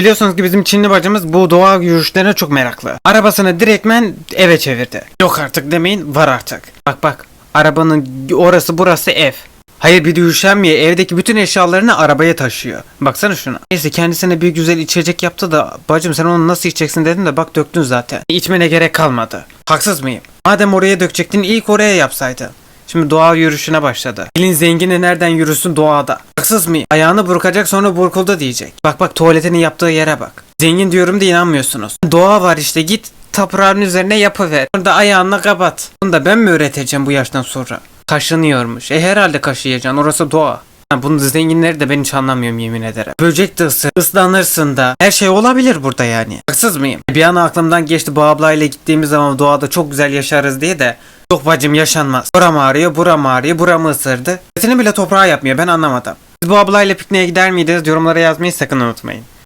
Biliyorsunuz ki bizim Çinli bacımız bu doğa yürüyüşlerine çok meraklı. Arabasını direktmen eve çevirdi. Yok artık demeyin var artık. Bak bak arabanın orası burası ev. Hayır bir de üşenmiyor evdeki bütün eşyalarını arabaya taşıyor. Baksana şuna. Neyse kendisine bir güzel içecek yaptı da bacım sen onu nasıl içeceksin dedim de bak döktün zaten. İçmene gerek kalmadı. Haksız mıyım? Madem oraya dökecektin ilk oraya yapsaydın. Şimdi doğa yürüyüşüne başladı. Elin zengini nereden yürüsün doğada. Haksız mıyım? Ayağını burkacak sonra burkuldu diyecek. Bak bak tuvaletinin yaptığı yere bak. Zengin diyorum da inanmıyorsunuz. Doğa var işte git toprağın üzerine yapıver. Burada ayağını kapat. Bunu da ben mi öğreteceğim bu yaştan sonra? Kaşınıyormuş. E herhalde kaşıyacaksın orası doğa. Ha, bunun zenginleri de ben hiç anlamıyorum yemin ederim. Böcek de ısır, ıslanırsın da. Her şey olabilir burada yani. Haksız mıyım? Bir an aklımdan geçti bu ablayla gittiğimiz zaman doğada çok güzel yaşarız diye de. Yok bacım yaşanmaz. Buram ağrıyor, buram ağrıyor, buramı ısırdı. Etini bile toprağa yapmıyor ben anlamadım. Siz bu ablayla pikniğe gider miydiniz? Yorumlara yazmayı sakın unutmayın.